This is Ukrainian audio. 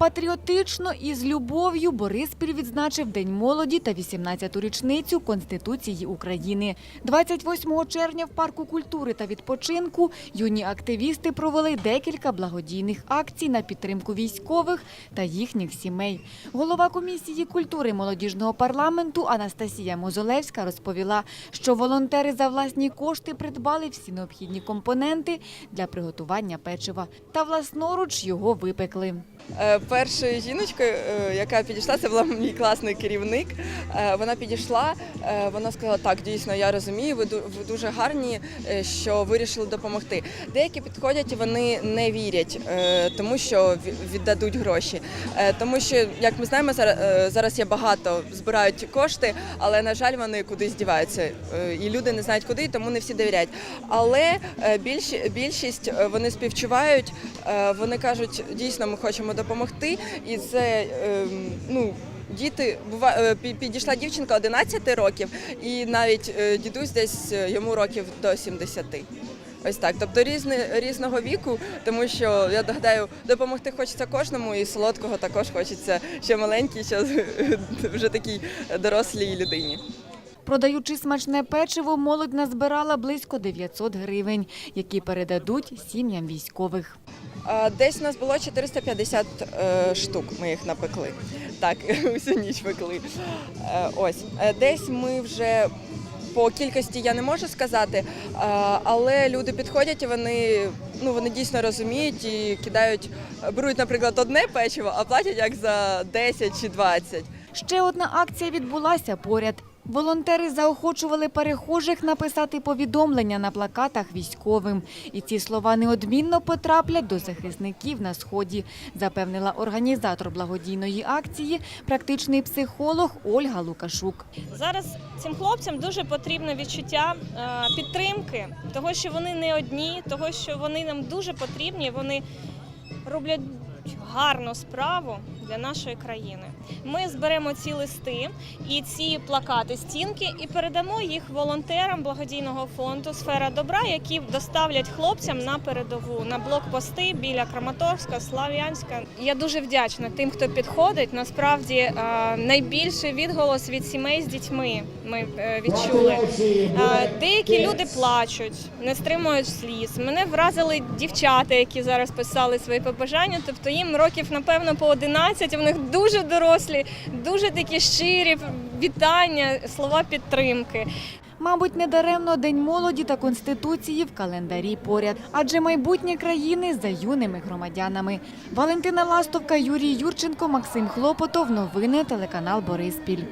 Патріотично і з любов'ю Бориспіль відзначив День молоді та 18-ту річницю Конституції України. 28 червня в парку культури та відпочинку юні активісти провели декілька благодійних акцій на підтримку військових та їхніх сімей. Голова комісії культури молодіжного парламенту Анастасія Мозолевська розповіла, що волонтери за власні кошти придбали всі необхідні компоненти для приготування печива та власноруч його випекли. Першою жіночкою, е, яка підійшла, це була мій класний керівник. Е, Вона підійшла, е, вона сказала, так, дійсно, я розумію, ви ду- дуже гарні, що вирішили допомогти. Деякі підходять вони не вірять, тому що ві- віддадуть гроші. Тому що, як ми знаємо, зараз, є багато, збирають кошти, але, на жаль, вони кудись діваються. І люди не знають куди, тому не всі довіряють. Але більшість вони співчувають, вони кажуть, дійсно, ми хочемо допомогти. І це ем, ну. Діти бува е, підійшла дівчинка 11 років, і навіть е, дідусь десь е, йому років до 70. Ось так. Тобто різни, різного віку, тому що я гадаю, допомогти хочеться кожному, і солодкого також хочеться ще маленькій, ще вже такій дорослій людині. Продаючи смачне печиво, молодь назбирала близько 900 гривень, які передадуть сім'ям військових. Десь у нас було 450 е, штук. Ми їх напекли. Так, усю ніч пекли. Е, ось Е, десь ми вже. По кількості я не можу сказати, але люди підходять і вони, ну, вони дійсно розуміють і кидають, беруть, наприклад, одне печиво, а платять як за 10 чи 20. Ще одна акція відбулася поряд. Волонтери заохочували перехожих написати повідомлення на плакатах військовим. І ці слова неодмінно потраплять до захисників на сході, запевнила організатор благодійної акції, практичний психолог Ольга Лукашук. Зараз цим хлопцям дуже потрібне відчуття е, підтримки, того, що вони не одні, того, що вони нам дуже потрібні. Вони роблять гарну справу для нашої країни. Ми зберемо ці листи і ці плакати стінки і передамо їх волонтерам благодійного фонду Сфера добра, які доставлять хлопцям на передову на блокпости біля Краматорська, Слав'янська. Я дуже вдячна тим, хто підходить. Насправді е, найбільший відголос від сімей з дітьми ми е, відчули. Е, Деякі люди плачуть, не стримують сліз. Мене вразили дівчата, які зараз писали свої побажання. Тобто їм років, напевно, по 11, в них дуже дорослі, дуже такі щирі вітання, слова підтримки. Мабуть, недаремно День молоді та Конституції в календарі поряд, адже майбутнє країни за юними громадянами. Валентина Ластовка, Юрій Юрченко, Максим Хлопотов. Новини телеканал Бориспіль.